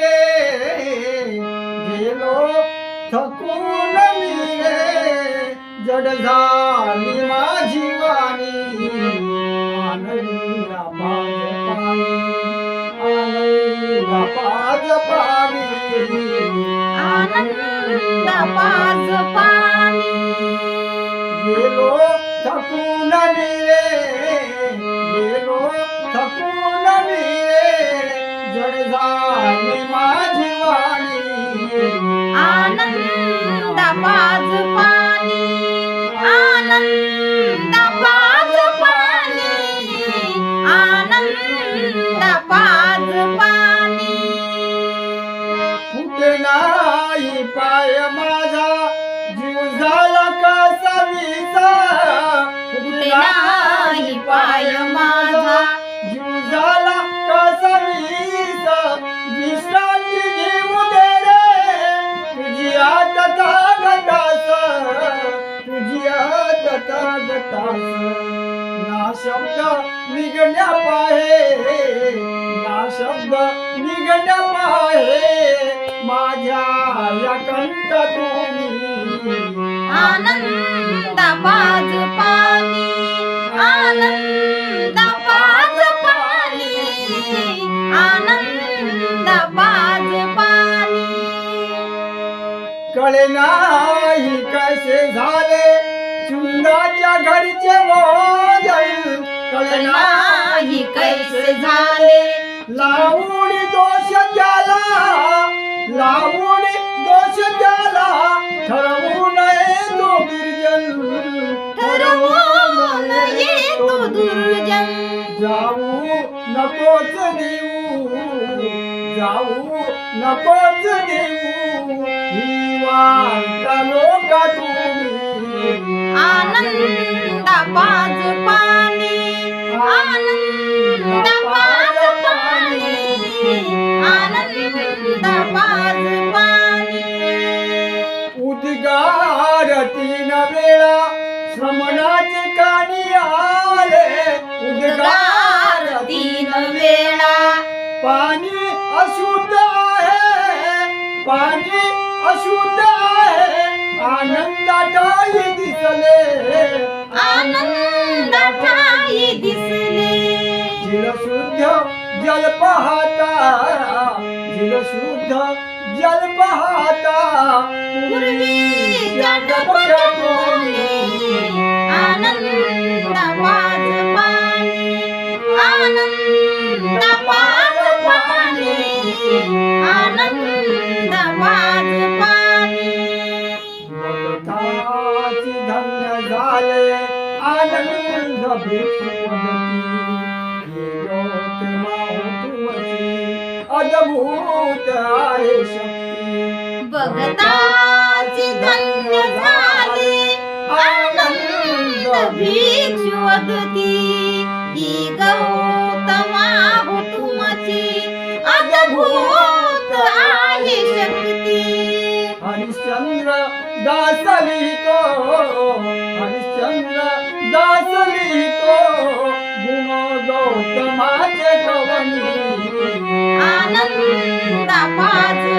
रे गेलो थकून मी रे पाणी आनंद पाज पाणी. कुठे नाही पाय माझा. जीव झाला कसा विसा कुठे नाही पाय माझा. जीव झाला कसा विसा विश्रांती घेऊ दे रे. तुझी आता तागतास तुझी आता तागतास ना शब्द निघण्या पाहे. ना शब्द निघण्या पाहे. माझ्या या कंठ तुम्ही आनंद पाज पाणी. आनंद पाज पाणी. आनंद पाज पाणी. कळे नाही कसे झाले चुंदाच्या घरचे मोजाईल कळे नाही कैसे झाले लावून दोष त्याला लावून दोष त्याला ठरवू नये तो दुर्जन ठरवून येतो दुर्जन जाऊ नकोच देऊ जाऊ नकोच देऊ. ही वार्ता लोक तीन वेळा श्रमणाचे कानी आले. उद्गार गार तीन वेळा पाणी अशुद्ध आहे. पाणी अशुद्ध आहे. आनंदाटाई दिसले. आनंद ठाई दिसले. जिल शुद्ध जल पाहता. जिल शुद्ध जल पाहता. पूर्वीच्या झाले आनंद अद्भुत आहे शक्ती. भगताची दासलितो हरिश्चंद्र दासलितो गुण गौतमाचे कवनी. आनंद पाच